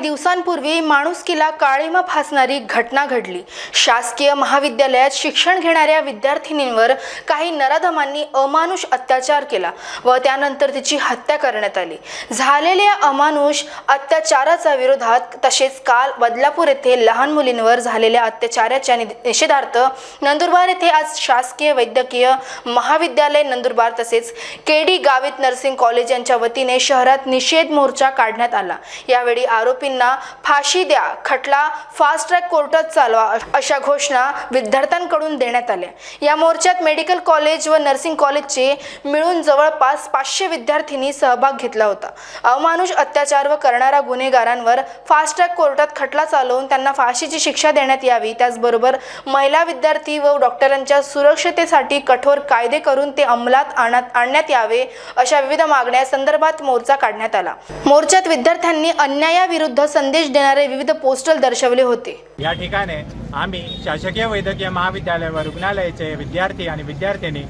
दिवसांपूर्वी माणुसकीला काळीमा फासणारी घटना घडली. शासकीय महाविद्यालयात शिक्षण घेणाऱ्या विद्यार्थिनींवर काही नराधमांनी अमानुष अत्याचार केला व त्यानंतर तिची हत्या करण्यात आली. झालेल्या अमानुष अत्याचाराच्या विरोधात तसेच काल बदलापूर येथे लहान मुलींवर झालेल्या अत्याचाराच्या निषेधार्थ नंदुरबार येथे आज शासकीय वैद्यकीय महाविद्यालय नंदुरबार तसेच केडी गावित नर्सिंग कॉलेज यांच्या वतीने शहरात निषेध मोर्चा काढण्यात आला. यावेळी आरोपी आरोपींना फाशी द्या खटला फास्ट ट्रॅक कोर्टात चालवा अशा घोषणा विद्यार्थ्यांकडून देण्यात आल्या. या मोर्चात मेडिकल कॉलेज व नर्सिंग कॉलेजचे मिळून जवळपास पाचशे विद्यार्थ्यांनी सहभाग घेतला होता. अमानुष अत्याचार व करणाऱ्या गुन्हेगारांवर फास्ट ट्रॅक कोर्टात खटला चालवून त्यांना फाशीची शिक्षा देण्यात यावी त्याचबरोबर महिला विद्यार्थी व डॉक्टरांच्या सुरक्षतेसाठी कठोर कायदे करून ते अंमलात आणत आणण्यात यावे अशा विविध मागण्या संदर्भात मोर्चा काढण्यात आला. मोर्चात विद्यार्थ्यांनी अन्यायाविरुद्ध संदेश देणारे विविध पोस्टल दर्शवले होते. या ठिकाणी आम्ही शासकीय वैद्यकीय महाविद्यालय व रुग्णालयाचे विद्यार्थी आणि विद्यार्थिनी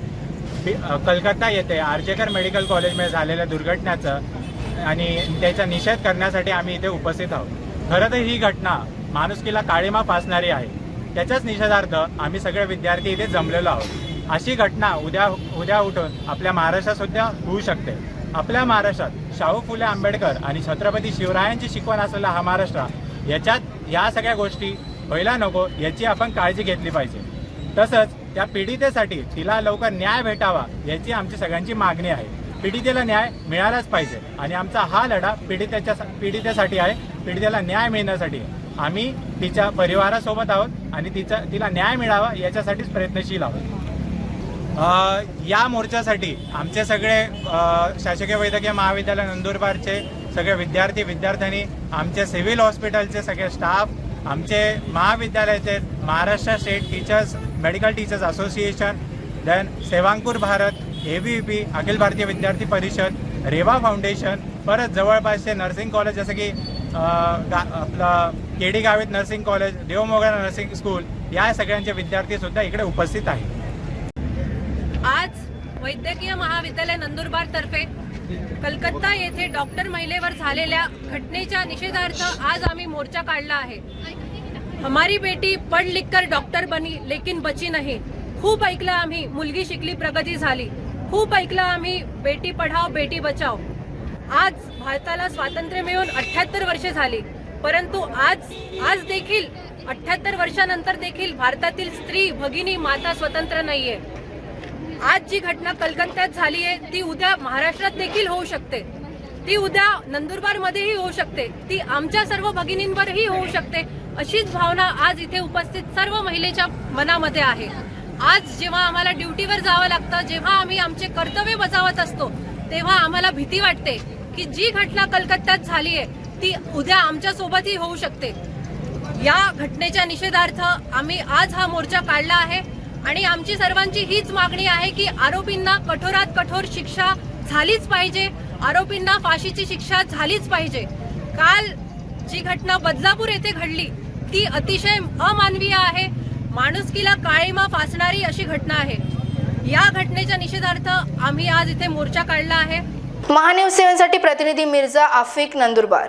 कलकत्ता येथे आर्जेकर मेडिकल कॉलेजमध्ये झालेल्या दुर्घटनेचं आणि त्याचा निषेध करण्यासाठी आम्ही इथे उपस्थित आहोत. खरं तर ही घटना माणुसकीला काळीमा फासणारी आहे. त्याच्याच निषेधार्थ आम्ही सगळे विद्यार्थी इथे जमलेलो आहोत. अशी घटना उद्या उद्या उठून आपल्या महाराष्ट्रात सुद्धा होऊ शकते. आपल्या महाराष्ट्रात शाहू फुले आंबेडकर आणि छत्रपती शिवरायांची शिकवण असलेला हा महाराष्ट्र याच्यात या सगळ्या गोष्टी व्हायला नको याची आपण काळजी घेतली पाहिजे. तसंच त्या पीडितेसाठी तिला लवकर न्याय भेटावा याची आमची सगळ्यांची मागणी आहे. पीडितेला न्याय मिळालाच पाहिजे आणि आमचा हा लढा पीडितेच्या पीडितेसाठी आहे पीडितेला न्याय मिळण्यासाठी. आम्ही तिच्या परिवारासोबत आहोत आणि तिचा तिला न्याय मिळावा याच्यासाठीच प्रयत्नशील आहोत. या मोर्चासाठी आमचे सगळे शासकीय वैद्यकीय महाविद्यालय नंदुरबारचे सगळे विद्यार्थी विद्यार्थ्यांनी आमचे सिव्हिल हॉस्पिटलचे सगळे स्टाफ आमचे महाविद्यालयाचे Maharashtra state teachers medical teachers association then Sevankur Bharat A V P Akhil Bharatiya Vidyarthi Parishad Reva foundation परत जवळपासचे नर्सिंग कॉलेज जसं की अ, आपलं K D Gavit nursing college Devmogra nursing school या सगळ्यांचे विद्यार्थीसुद्धा इकडे उपस्थित आहेत. आज वैद्यकीय महाविद्यालय नंदुरबार तर्फे कलकत्ता येथे डॉक्टर महिलेवर झालेल्या घटनेच्या निषेधार्थ आज आम्ही मोर्चा काढला आहे. हमारी बेटी पढ़ लिख कर डॉक्टर बनी लेकिन बची नाही. खूप ऐकलं आम्ही मुलगी शिकली प्रगती झाली. खूप ऐकलं आम्ही बेटी पढाव बेटी बचाव आज भारताला स्वातंत्र्य मिळून अठ्याहत्तर वर्षे झाली. परंतु आज आज देखील अठ्याहत्तर वर्षानंतर देखील भारतातील स्त्री भगिनी माता स्वतंत्र नाहीये. आज जी घटना कलकत्त्यात झाली आहे ती उद्या महाराष्ट्रात देखील होऊ शकते. ती उद्या नंदुरबार मध्येही होऊ शकते. ती आमच्या सर्व भगिनींवरही होऊ शकते. अशीच भावना आज इथे उपस्थित सर्व महिलेच्या मनामध्ये आहे. आज जेव्हा आम्हाला ड्युटीवर जावं लागतं जेव्हा आम्ही आमचे कर्तव्य बजावत असतो तेव्हा आम्हाला भीती वाटते की जी घटना कलकत्त्यात झाली आहे ती उद्या आमच्या सोबतही होऊ शकते. या घटनेच्या निषेधार्थ आम्ही आज हा मोर्चा काढला आहे. आणि आमची सर्वांची हीच मागणी आहे की आरोपींना कठोरात कठोर शिक्षा झालीच पाहिजे. आरोपींना फाशीची शिक्षा झालीच पाहिजे. काल जी घटना बदलापूर येथे घडली ती अतिशय अमानवीय आहे. माणुसकीला काळीमा फासणारी अशी घटना आहे. या घटनेच्या निषेधार्थ आम्ही आज इथे मोर्चा काढला आहे. महान्यूज सेव्हनसाठी प्रतिनिधी मिर्झा आफिक नंदुरबार.